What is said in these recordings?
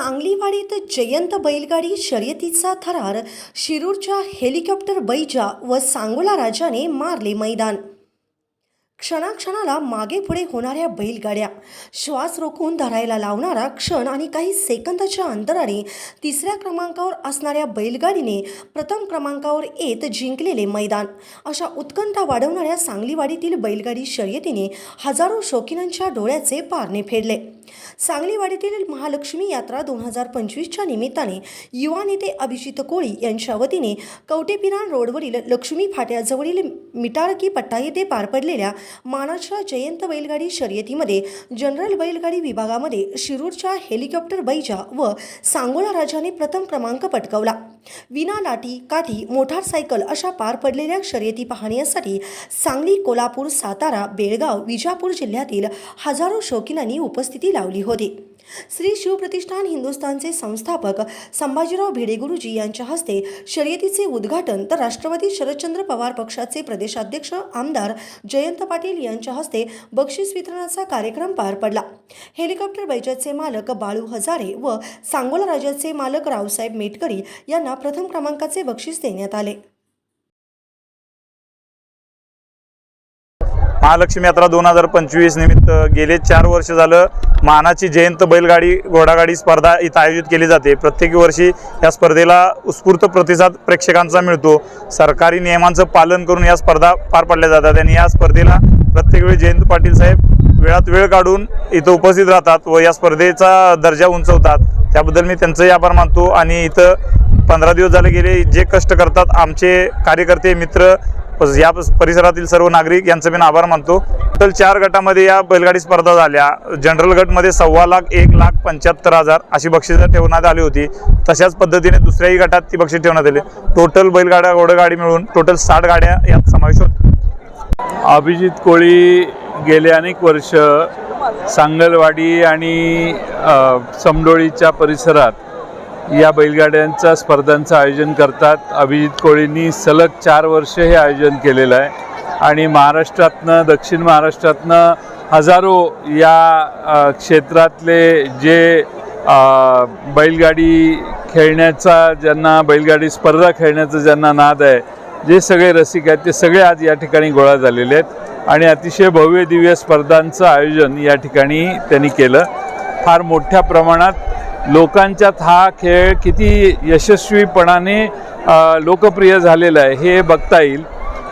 आयोजित जयंत बैलगाडी शर्यतीचा थरार शिरूरच्या हेलिकॉप्टर बैजा व सांगोला राजाने मारले मैदान. क्षणाक्षणाला मागे पुढे होणाऱ्या बैलगाड्या. श्वास रोखून धरायला लावणारा क्षण आणि काही सेकंदाच्या अंतराने तिसऱ्या क्रमांकावर असणाऱ्या बैलगाडीने प्रथम क्रमांकावर येत जिंकलेले मैदान. अशा उत्कंठा वाढवणाऱ्या सांगलीवाडीतील बैलगाडी शर्यतीने हजारो शौकीनांच्या डोळ्याचे पारणे फेडले. सांगलीवाडीतील महालक्ष्मी यात्रा दोन हजार पंचवीसच्या निमित्ताने युवा नेते अभिजित कोळी यांच्या वतीने कवटेपिराण रोडवरील लक्ष्मी फाट्याजवळील मिटारकी पट्टा येथे पार पडलेल्या मानाच्या जयंत बैलगाडी शर्यतीमध्ये जनरल बैलगाडी विभागामध्ये शिरूरच्या हेलिकॉप्टर बैजा व सांगोला राजाने प्रथम क्रमांक पटकवला. विना लाठी काठी मोटारसायकल अशा पार पडलेल्या शर्यती पाहण्यासाठी सांगली कोल्हापूर सातारा बेळगाव विजापूर जिल्ह्यातील हजारो शौकीनांनी उपस्थिती लावली होती. श्री शिवप्रतिष्ठान हिंदुस्थानचे संस्थापक संभाजीराव भिडेगुरुजी यांच्या हस्ते शर्यतीचे उद्घाटन तर राष्ट्रवादी शरदचंद्र पवार पक्षाचे प्रदेशाध्यक्ष आमदार जयंत पाटील यांच्या हस्ते बक्षीस वितरणाचा कार्यक्रम पार पडला. हेलिकॉप्टर बैजाचे मालक बाळू हजारे व सांगोला राजाचे मालक रावसाहेब मेटकरी यांना प्रथम क्रमांकाचे बक्षीस देण्यात आले. महालक्ष्मी यात्रा दोन हजार पंचवीस निमित्त गेले चार वर्ष झालं. मानाची जयंत बैलगाडी घोडागाडी स्पर्धा इथं आयोजित केली जाते. प्रत्येक वर्षी या स्पर्धेला उत्स्फूर्त प्रतिसाद प्रेक्षकांचा मिळतो. सरकारी नियमांचं पालन करून या स्पर्धा पार पाडल्या जातात आणि या स्पर्धेला प्रत्येक वेळी जयंत पाटील साहेब वेळात वेळ काढून इथं उपस्थित राहतात व या स्पर्धेचा दर्जा उंचवतात. त्याबद्दल मी त्यांचंही आभार मानतो आणि इथं पंधरा दिवस झाले गेले. जे कष्ट करतात आमचे कार्यकर्ते मित्र या परिसरातील सर्व नागरिक यांचं मी आभार मानतो. टोटल चार गटामध्ये या बैलगाडी स्पर्धा झाल्या. जनरल गटमध्ये सव्वा लाख एक लाख पंच्याहत्तर हजार अशी बक्षिसं ठेवण्यात आली होती. तशाच पद्धतीने दुसऱ्याही गटात ती बक्षीस ठेवण्यात आली. टोटल बैलगाड्या घोडगाडी मिळून टोटल साठ गाड्या यात समावेश होत. अभिजित कोळी गेले अनेक वर्ष सांगलवाडी आणि समडोळीच्या परिसरात या बैलगाड्यांच्या स्पर्धांचं आयोजन करतात. अभिजित कोळींनी सलग चार वर्ष हे आयोजन केलेलं आहे. आणि महाराष्ट्रातनं दक्षिण महाराष्ट्रातनं हजारो या क्षेत्रातले जे बैलगाडी खेळण्याचा ज्यांना बैलगाडी स्पर्धा खेळण्याचा ज्यांना नाद आहे जे सगळे रसिक आहेत ते सगळे आज या ठिकाणी गोळा झालेले आहेत. आणि अतिशय भव्य दिव्य स्पर्धांचं आयोजन या ठिकाणी त्यांनी केलं. फार मोठ्या प्रमाणात लोकांच्यात हा खेळ किती यशस्वीपणाने लोकप्रिय झालेला आहे हे बघता येईल.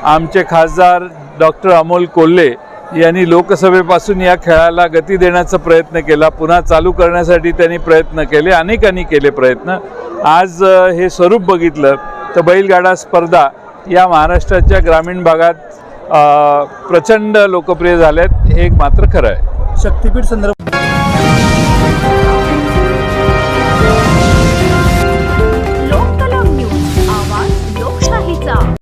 आमचे खासदार डॉक्टर अमोल कोल्हे यांनी लोकसभेपासून या खेळाला गती देण्याचा प्रयत्न केला. पुन्हा चालू करण्यासाठी त्यांनी प्रयत्न केले अनेकांनी केले प्रयत्न. आज हे स्वरूप बघितलं तर बैलगाडा स्पर्धा या महाराष्ट्राच्या ग्रामीण भागात प्रचंड लोकप्रिय झाल्यात. हे एक मात्र खरं आहे. शक्तीपीठ संदर्भ